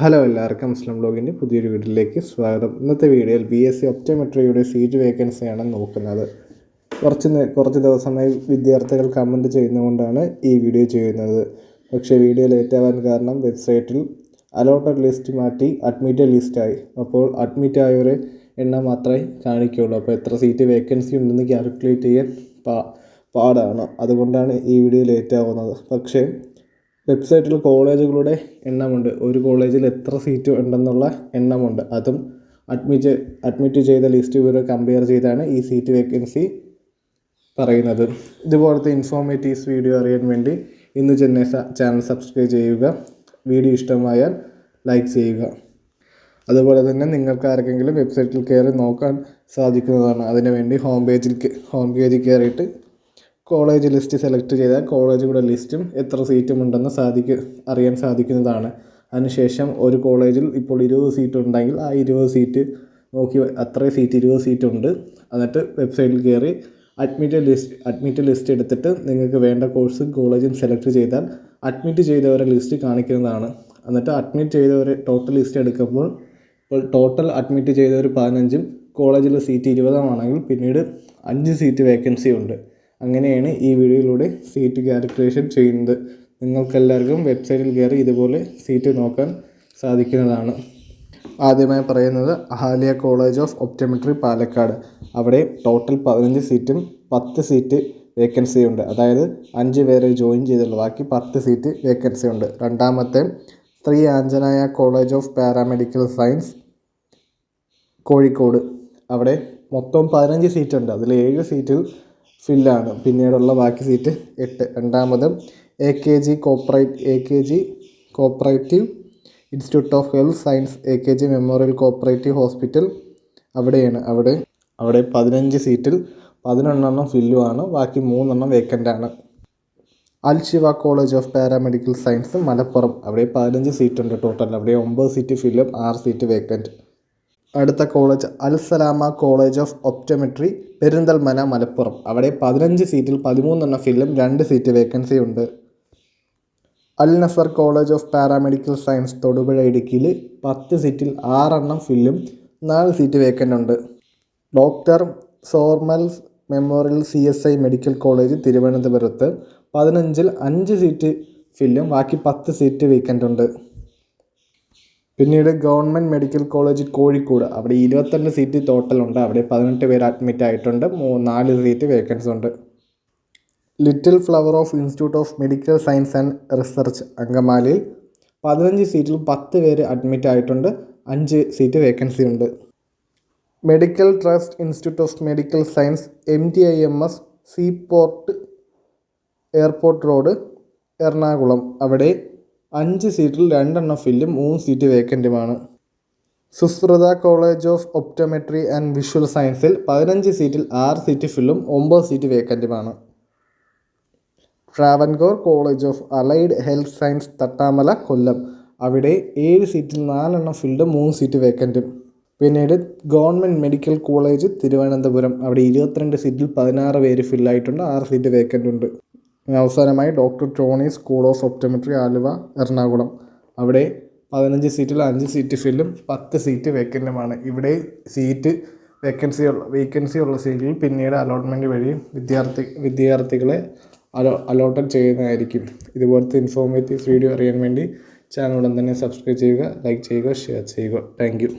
Hello എല്ലാവർക്കും മുസ്ലിം ബ്ലോഗിന്റെ പുതിയൊരു വീഡിയോയിലേക്ക് സ്വാഗതം. ഇന്നത്തെ വീഡിയോയിൽ ബി എസ് സി ഒപ്റ്റോമെട്രിയുടെ സീറ്റ് വേക്കൻസിയാണ് നോക്കുന്നത്. കുറച്ച് കുറച്ച് ദിവസമായി വിദ്യാർത്ഥികൾ കമന്റ് ചെയ്യുന്നതുകൊണ്ടാണ് ഈ വീഡിയോ ചെയ്യുന്നത്. പക്ഷേ വീഡിയോ ലേറ്റ് ആവാൻ കാരണം വെബ്സൈറ്റിൽ അലോട്ടഡ് ലിസ്റ്റ് മാറ്റി അഡ്മിറ്റഡ് ലിസ്റ്റായി അപ്പോൾ അഡ്മിറ്റ് ആയവരെ എണ്ണം മാത്രമേ കാണിക്കുകയുള്ളൂ അപ്പോൾ എത്ര സീറ്റ് വേക്കൻസി ഉണ്ടെന്ന് കാൽക്കുലേറ്റ് ചെയ്യാൻ പാടാണ്. അതുകൊണ്ടാണ് ഈ വീഡിയോ ലേറ്റ് ആവുന്നത്. പക്ഷേ വെബ്സൈറ്റിൽ കോളേജുകളുടെ എണ്ണമുണ്ട്. ഒരു കോളേജിൽ എത്ര സീറ്റ് ഉണ്ടെന്നുള്ള എണ്ണമുണ്ട്. അതും അഡ്മിറ്റ് അഡ്മിറ്റ് ചെയ്ത ലിസ്റ്റ് ഇവരെ കമ്പയർ ചെയ്താണ് ഈ സീറ്റ് വേക്കൻസി പറയുന്നത്. ഇതുപോലത്തെ ഇൻഫോർമേറ്റീവ്സ് വീഡിയോ അറിയാൻ വേണ്ടി ഇന്ന് ചെന്നൈ ചാനൽ സബ്സ്ക്രൈബ് ചെയ്യുക. വീഡിയോ ഇഷ്ടമായാൽ ലൈക്ക് ചെയ്യുക. അതുപോലെ തന്നെ നിങ്ങൾക്ക് ആർക്കെങ്കിലും വെബ്സൈറ്റിൽ കയറി നോക്കാൻ സാധിക്കുന്നതാണ്. അതിനുവേണ്ടി ഹോം പേജിൽ ഹോം പേജിൽ കയറിയിട്ട് കോളേജ് ലിസ്റ്റ് സെലക്ട് ചെയ്താൽ കോളേജുകളുടെ ലിസ്റ്റും എത്ര സീറ്റും ഉണ്ടെന്ന് സാധിക്കും അറിയാൻ സാധിക്കുന്നതാണ്. അതിനുശേഷം ഒരു കോളേജിൽ ഇപ്പോൾ ഇരുപത് സീറ്റ് ഉണ്ടെങ്കിൽ ആ ഇരുപത് സീറ്റ് നോക്കി അത്രയും സീറ്റ് ഇരുപത് സീറ്റ് ഉണ്ട് എന്നിട്ട് വെബ്സൈറ്റിൽ കയറി അഡ്മിറ്റ് ലിസ്റ്റ് അഡ്മിറ്റ് ലിസ്റ്റ് എടുത്തിട്ട് നിങ്ങൾക്ക് വേണ്ട കോഴ്സും കോളേജും സെലക്ട് ചെയ്താൽ അഡ്മിറ്റ് ചെയ്തവരെ ലിസ്റ്റ് കാണിക്കുന്നതാണ്. എന്നിട്ട് അഡ്മിറ്റ് ചെയ്തവരെ ടോട്ടൽ ലിസ്റ്റ് എടുക്കുമ്പോൾ ഇപ്പോൾ ടോട്ടൽ അഡ്മിറ്റ് ചെയ്തവർ പതിനഞ്ചും കോളേജിലെ സീറ്റ് ഇരുപതാണെങ്കിൽ പിന്നീട് അഞ്ച് സീറ്റ് വേക്കൻസി ഉണ്ട്. അങ്ങനെയാണ് ഈ വീഡിയോയിലൂടെ സീറ്റ് കാൽക്കുലേഷൻ ചെയ്യുന്നത്. നിങ്ങൾക്കെല്ലാവർക്കും വെബ്സൈറ്റിൽ കയറി ഇതുപോലെ സീറ്റ് നോക്കാൻ സാധിക്കുന്നതാണ്. ആദ്യമായി പറയുന്നത് Ahalia college of optometry Palakkad. അവിടെ ടോട്ടൽ പതിനഞ്ച് സീറ്റും പത്ത് സീറ്റ് വേക്കൻസി ഉണ്ട്. അതായത് അഞ്ച് പേരെ ജോയിൻ ചെയ്തുള്ളൂ. ബാക്കി പത്ത് സീറ്റ് വേക്കൻസി ഉണ്ട്. രണ്ടാമത്തെ Sree Anjaneya college of paramedical science Kozhikode. അവിടെ മൊത്തം പതിനഞ്ച് സീറ്റുണ്ട് അതിൽ ഏഴ് സീറ്റിൽ ഫില്ലാണ്. പിന്നീടുള്ള ബാക്കി സീറ്റ് എട്ട്. രണ്ടാമതും A K G cooperate A K G cooperative institute of health science A K G memorial cooperative hospital അവിടെയാണ്. അവിടെ അവിടെ പതിനഞ്ച് സീറ്റിൽ പതിനൊന്നെണ്ണം ഫില്ലുമാണ് ബാക്കി മൂന്നെണ്ണം വേക്കന്റ് ആണ് Al Shifa college of paramedical science Malappuram. അവിടെ പതിനഞ്ച് സീറ്റുണ്ട് ടോട്ടൽ അവിടെ ഒമ്പത് സീറ്റ് ഫില്ലും ആറ് സീറ്റ് വേക്കന്റ് അടുത്ത college Al Salama college of optometry Perinthalmanna Malappuram. അവിടെ പതിനഞ്ച് സീറ്റിൽ പതിമൂന്നെണ്ണം ഫില്ലും രണ്ട് സീറ്റ് വേക്കൻസി ഉണ്ട്. Al Nasar college of paramedical science Thodupuzha ഇടുക്കിയിൽ പത്ത് സീറ്റിൽ ആറെണ്ണം ഫില്ലും നാല് സീറ്റ് വേക്കന്റ് ഉണ്ട്. Doctor Somervell memorial C S I medical college തിരുവനന്തപുരത്ത് പതിനഞ്ചിൽ അഞ്ച് സീറ്റ് ഫില്ലും ബാക്കി പത്ത് സീറ്റ് വേക്കന്റ് ഉണ്ട്. പിന്നീട് ഗവൺമെന്റ് മെഡിക്കൽ കോളേജ് കോഴിക്കോട്. അവിടെ ഇരുപത്തിരണ്ട് സീറ്റ് ടോട്ടൽ ഉണ്ട് അവിടെ പതിനെട്ട് പേര് അഡ്മിറ്റ് ആയിട്ടുണ്ട്. നാല് സീറ്റ് വേക്കൻസി ഉണ്ട്. Little flower of institute of medical science and research അങ്കമാലിയിൽ പതിനഞ്ച് സീറ്റിൽ പത്ത് പേര് അഡ്മിറ്റ് ആയിട്ടുണ്ട്. അഞ്ച് സീറ്റ് വേക്കൻസി ഉണ്ട്. Medical trust institute of medical science M T I M S seaport airport road Ernakulam. അവിടെ അഞ്ച് സീറ്റിൽ രണ്ടെണ്ണം ഫില്ലും മൂന്ന് seat വേക്കന്റുമാണ് Susrutha college of optometry and visual സയൻസിൽ പതിനഞ്ച് സീറ്റിൽ ആറ് സീറ്റ് ഫില്ലും ഒമ്പത് seat വേക്കന്റുമാണ് Travancore college of allied health science Thattamala Kollam. അവിടെ ഏഴ് സീറ്റിൽ നാലെണ്ണം ഫിൽഡ് മൂന്ന് സീറ്റ് വേക്കന്റും പിന്നീട് ഗവൺമെന്റ് മെഡിക്കൽ കോളേജ് തിരുവനന്തപുരം. അവിടെ ഇരുപത്തിരണ്ട് സീറ്റിൽ പതിനാറ് പേര് ഫില്ലായിട്ടുണ്ട് ആറ് സീറ്റ് വേക്കന്റ് ഉണ്ട് അവസാനമായി doctor Tony school of optometry Aluva Ernakulam. അവിടെ പതിനഞ്ച് സീറ്റിൽ അഞ്ച് സീറ്റ് ഫില്ലും പത്ത് സീറ്റ് വേക്കന്റുമാണ് ഇവിടെ സീറ്റ് വേക്കൻസി ഉള്ള വേക്കൻസി ഉള്ള സീറ്റിൽ പിന്നീട് അലോട്ട്മെന്റ് വഴി വിദ്യാർത്ഥി വിദ്യാർത്ഥികളെ അലോ അലോട്ടഡ് ചെയ്യുന്നതായിരിക്കും. ഇതുപോലത്തെ ഇൻഫോർമേറ്റീവ് വീഡിയോ അറിയാൻ വേണ്ടി ചാനൽ ഉടൻ തന്നെ സബ്സ്ക്രൈബ് ചെയ്യുക ലൈക്ക് ചെയ്യുക ഷെയർ ചെയ്യുക. താങ്ക്